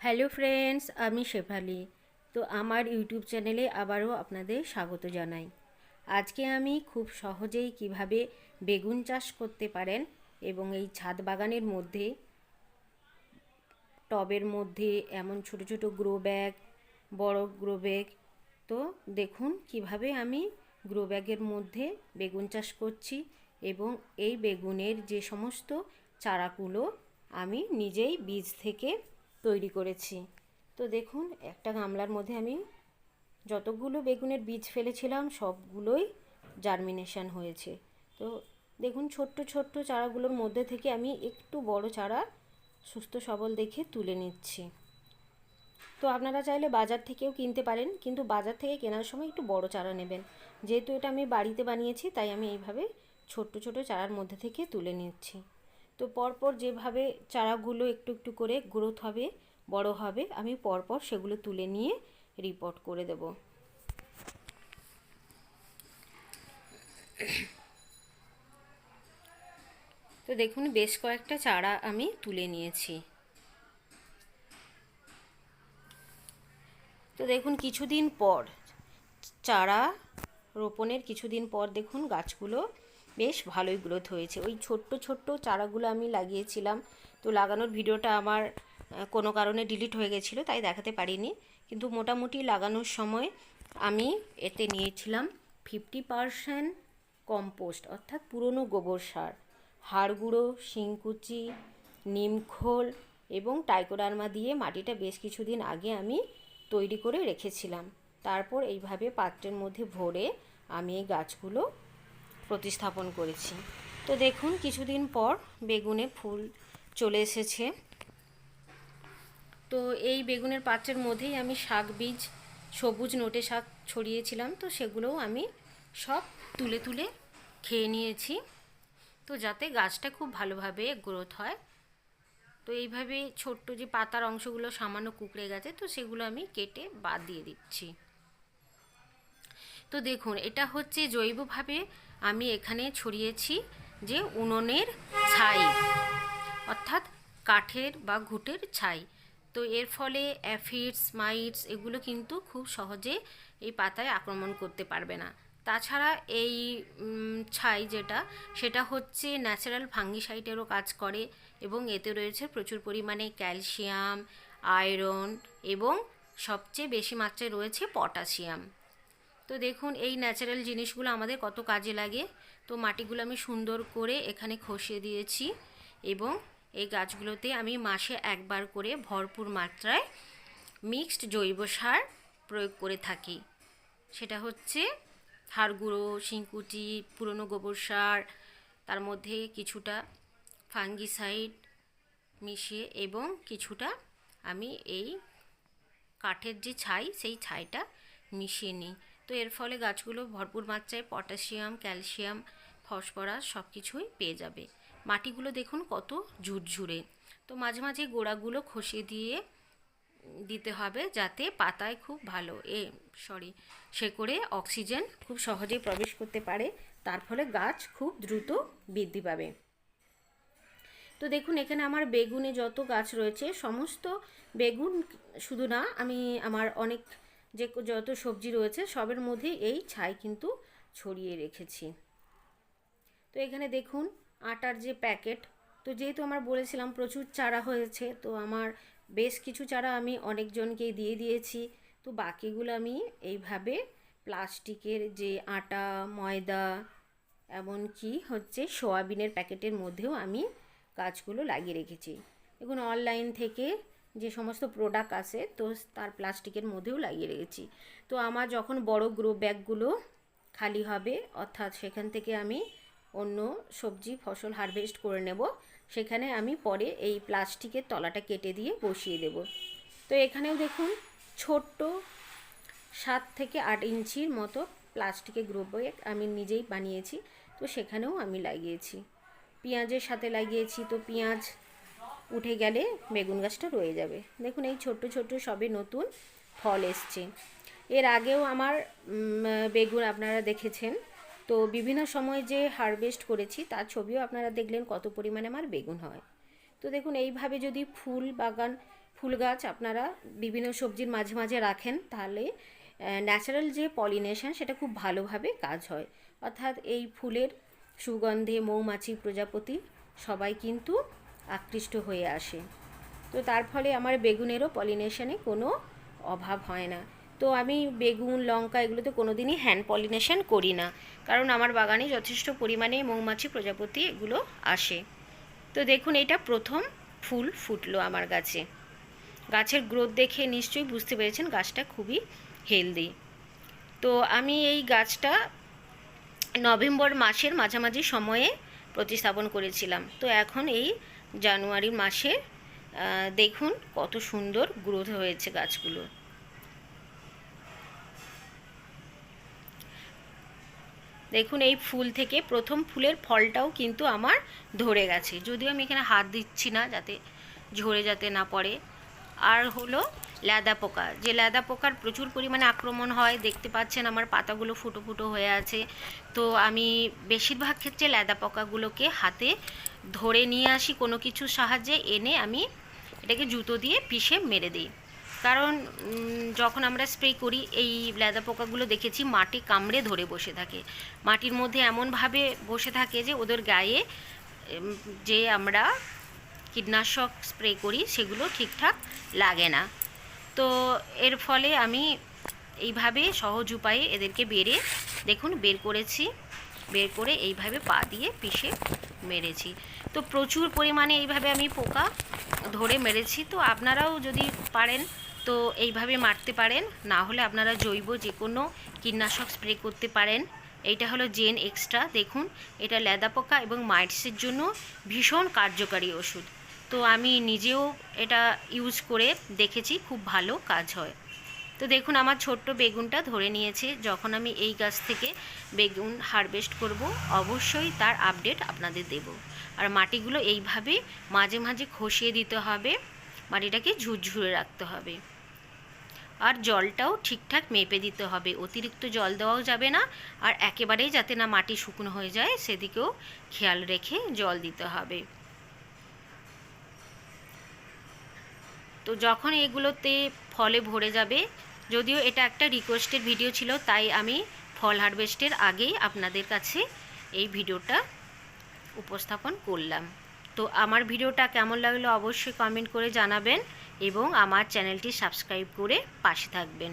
Hello friends, আমি শেফালি। তো আমার ইউটিউব চ্যানেলে আবারও আপনাদের স্বাগত জানাই। আজকে আমি খুব সহজেই কীভাবে বেগুন চাষ করতে পারেন এবং এই ছাদ বাগানের মধ্যে, টবের মধ্যে এমন ছোট ছোট গ্রো ব্যাগ বড় গ্রো ব্যাগ তো দেখুন কীভাবে আমি গ্রো ব্যাগের মধ্যে বেগুন চাষ করছি এবং এই বেগুনের যে সমস্ত চারাগুলো আমি নিজেই বীজ থেকে তৈরি করেছি। তো দেখুন, একটা গামলার মধ্যে আমি যতগুলো বেগুনের বীজ ফেলেছিলাম, সবগুলোই জার্মিনেশন হয়েছে। তো দেখুন, ছোট্ট ছোট্ট চারাগুলোর মধ্যে থেকে আমি একটু বড় চারা সুস্থ, সবল দেখে তুলে নিচ্ছি। তো আপনারা চাইলে বাজার থেকেও কিনতে পারেন, কিন্তু বাজার থেকে কেনার সময় একটু বড় চারা নেবেন। যেহেতু এটা আমি বাড়িতে বানিয়েছি, তাই আমি এইভাবে ছোট্ট ছোট চারার মধ্যে থেকে তুলে নিচ্ছি। তো পরপর যেভাবে চারাগুলো একটু একটু করে গ্রোথ হবে, বড় হবে, আমি পরপর সেগুলো তুলে নিয়ে রিপোর্ট করে দেব। তো দেখুন, বেশ কয়েকটা চারা আমি তুলে নিয়েছি। তো দেখুন, কিছুদিন পর, চারা রোপণের কিছুদিন পর দেখুন, গাছগুলো বেশ ভালোই গ্রোথ হয়েছে। ওই ছোট্ট ছোট্ট চারাগুলো আমি লাগিয়েছিলাম। তো লাগানোর ভিডিওটা আমার কোনো কারণে ডিলিট হয়ে গেছিল, তাই দেখাতে পারিনি। কিন্তু মোটামুটি লাগানোর সময় আমি এতে নিয়েছিলাম ফিফটি পারসেন্ট কম্পোস্ট অর্থাৎ পুরনো গোবর সার। হাড় গুঁড়ো, শিংকুচি নিমখোল এবং টাইকোডার্মা দিয়ে মাটিটা বেশ কিছুদিন আগে আমি তৈরি করে রেখেছিলাম। তারপর এইভাবে পাত্রের মধ্যে ভরে আমি এই গাছগুলো প্রতিস্থাপন করেছি। তো দেখুন, কিছুদিন পর বেগুনে ফুল চলে এসেছে। তো এই বেগুনের পাত্রের মধ্যেই আমি শাক বীজ সবুজ নোটে শাক ছড়িয়েছিলাম। তো সেগুলোও আমি সব তুলে তুলে খেয়ে নিয়েছি। তো যাতে গাছটা খুব ভালোভাবে গ্রোথ হয়। তো এইভাবে ছোট্ট যে পাতার অংশগুলো সামান্য কুকড়ে গেছে, তো সেগুলো আমি কেটে বাদ দিয়ে দিচ্ছি। তো দেখুন, এটা হচ্ছে জৈবভাবে আমি এখানে ছড়িয়েছি যে উনুনের ছাই, অর্থাৎ কাঠের বা ঘুটের ছাই। তো এর ফলে অ্যাফিডস মাইটস এগুলো কিন্তু খুব সহজে এই পাতায় আক্রমণ করতে পারবে না। তাছাড়া এই ছাই যেটা, সেটা হচ্ছে ন্যাচারাল ফাঙ্গিসাইটেরও কাজ করে এবং এতে রয়েছে প্রচুর পরিমাণে ক্যালসিয়াম আয়রন এবং সবচেয়ে বেশি মাত্রায় রয়েছে পটাশিয়াম তো দেখুন, এই ন্যাচারাল জিনিসগুলো আমাদের কত কাজে লাগে। তো মাটিগুলো আমি সুন্দর করে এখানে খসিয়ে দিয়েছি এবং এই গাছগুলোতে আমি মাসে একবার করে ভরপুর মাত্রায় মিক্সড জৈব সার প্রয়োগ করে থাকি। সেটা হচ্ছে হাড় গুঁড়ো শিংকুচি পুরনো গোবর সার, তার মধ্যে কিছুটা ফাঙ্গিসাইড মিশিয়ে এবং কিছুটা আমি এই কাঠের যে ছাই, সেই ছাইটা মিশিয়ে নিই। তো এর ফলে গাছগুলো ভরপুর মাত্রায় পটাশিয়াম, ক্যালসিয়াম, ফসফরাস সব কিছুই পেয়ে যাবে। মাটিগুলো দেখুন কত ঝুরঝুরে। তো মাঝে মাঝে গোড়াগুলো খসিয়ে দিয়ে দিতে হবে যাতে পাতায় খুব ভালো এ, সরি, সে করে অক্সিজেন খুব সহজেই প্রবেশ করতে পারে। তার ফলে গাছ খুব দ্রুত বৃদ্ধি পাবে। তো দেখুন এখানে আমার বেগুনে যত গাছ রয়েছে, সমস্ত বেগুন শুধু না, আমি আমার অনেক যে যত সবজি রয়েছে সবের মধ্যে এই ছাই কিন্তু ছড়িয়ে রেখেছি। তো এখানে দেখুন আটার যে প্যাকেট, তো যেহেতু আমার বলেছিলাম প্রচুর চারা হয়েছে, তো আমার বেশ কিছু চারা আমি অনেকজনকেই দিয়ে দিয়েছি, তো বাকিগুলো আমি এইভাবে প্লাস্টিকের যে আটা, ময়দা এমনকি হচ্ছে সোয়াবিনের প্যাকেটের মধ্যেও আমি গাছগুলো লাগিয়ে রেখেছি। দেখুন অনলাইন থেকে যে সমস্ত প্রোডাক্ট আসে তো তার প্লাস্টিকের মধ্যেও লাগিয়ে রেখেছি। তো আমার যখন বড় গ্রো ব্যাগগুলো খালি হবে, অর্থাৎ সেখান থেকে আমি অন্য সবজি, ফসল হারভেস্ট করে নেব, সেখানে আমি পরে এই প্লাস্টিকের তলাটা কেটে দিয়ে বসিয়ে দেব। তো এখানেও দেখুন, ছোট্ট সাত থেকে আট ইঞ্চির মতো প্লাস্টিকের গ্রো ব্যাগ আমি নিজেই বানিয়েছি, তো সেখানেও আমি লাগিয়েছি। পেঁয়াজের সাথে লাগিয়েছি, তো পেঁয়াজ উঠে গেলে বেগুন গাছটা রয়ে যাবে। দেখুন, এই ছোট্ট ছোট্ট সবে নতুন ফল এসছে। এর আগেও আমার বেগুন আপনারা দেখেছেন। তো বিভিন্ন সময় যে হারভেস্ট করেছি, তার ছবিও আপনারা দেখলেন কত পরিমাণে আমার বেগুন হয়। তো দেখুন, এইভাবে যদি ফুল বাগান, ফুল গাছ আপনারা বিভিন্ন সবজির মাঝে মাঝে রাখেন, তাহলে ন্যাচারাল যে পলিনেশন সেটা খুব ভালোভাবে কাজ হয়। অর্থাৎ এই ফুলের সুগন্ধে মৌমাছি প্রজাপতি সবাই কিন্তু আকৃষ্ট হয়ে আসে। তো তার ফলে আমার বেগুনেরও পলিনেশনে কোনো অভাব হয় না। তো আমি বেগুন, লঙ্কা এগুলোতে কোনো দিনই হ্যান্ড পলিনেশন করি না। কারণ আমার বাগানে যথেষ্ট পরিমাণে মৌমাছি প্রজাপতি এগুলো আসে। তো দেখুন, এটা প্রথম ফুল ফুটলো আমার গাছে। গাছের গ্রোথ দেখে নিশ্চয়ই বুঝতে পেরেছেন গাছটা খুবই হেলদি তো আমি এই গাছটা নভেম্বর মাসের মাঝামাঝি সময়ে প্রতিস্থাপন করেছিলাম। তো এখন এই জানুয়ারি মাসে দেখুন কত সুন্দর গ্রোথ হয়েছে গাছগুলো। দেখুন এই ফুল থেকে প্রথম ফুলের ফলটাও কিন্তু আমার ধরে গেছে। যদিও আমি এখানে হাত দিচ্ছি না যাতে ঝরে যাতে না পড়ে। আর হলো ল্যাদা পোকা। যে ল্যাদা পোকার প্রচুর পরিমাণে আক্রমণ হয়, দেখতে পাচ্ছেন আমার পাতাগুলো ফুটো ফুটো হয়ে আছে। তো আমি বেশিরভাগ ক্ষেত্রে ল্যাদা পোকাগুলোকে হাতে ধরে নিয়ে আসি কোনো কিছুর সাহায্যে, এনে আমি এটাকে জুতো দিয়ে পিষে মেরে দিই। কারণ যখন আমরা স্প্রে করি, এই লেদা পোকাগুলো দেখেছি মাটি কামড়ে ধরে বসে থাকে। মাটির মধ্যে এমনভাবে বসে থাকে যে, ওদের গায়ে যে আমরা কীটনাশক স্প্রে করি, সেগুলো ঠিকঠাক লাগে না। তো এর ফলে আমি এইভাবে সহজ উপায়ে এদেরকে বেরে দেখুন, বের করেছি। বের করে এইভাবে পা দিয়ে পিষে মেরেছি। তো প্রচুর পরিমাণে এইভাবে আমি পোকা ধরে মেরেছি। তো আপনারাও যদি পারেন, তো এইভাবে মারতে পারেন। না হলে আপনারা জৈব যে কোনো কীটনাশক স্প্রে করতে পারেন। এইটা হলো জেন এক্সট্রা দেখুন, এটা লেদা পোকা এবং মাইটসের জন্য ভীষণ কার্যকারী ওষুধ। তো আমি নিজেও এটা ইউজ করে দেখেছি, খুব ভালো কাজ হয়। তো দেখুন, আমার ছোট্ট বেগুনটা ধরে নিয়েছে। যখন আমি এই গাছ থেকে বেগুন হারভেস্ট করব, অবশ্যই তার আপডেট আপনাদের দেব। আর মাটিগুলো এইভাবে মাঝে মাঝে খসিয়ে দিতে হবে। মাটিটাকে ঝুরঝুরে রাখতে হবে। আর জলটাও ঠিকঠাক মেপে দিতে হবে। অতিরিক্ত জল দেওয়াও যাবে না। আর একেবারেই যাতে না মাটি শুকনো হয়ে যায়, সেদিকেও খেয়াল রেখে জল দিতে হবে। তো যখন এগুলোতে ফলে ভরে যাবে যদিও এটা একটা রিকোয়েস্টের ভিডিও ছিল, তাই আমি ফল হারভেস্টের আগেই আপনাদের কাছে এই ভিডিওটা উপস্থাপন করলাম। তো আমার ভিডিওটা কেমন লাগল অবশ্যই কমেন্ট করে জানাবেন এবং আমার চ্যানেলটি সাবস্ক্রাইব করে পাশে থাকবেন।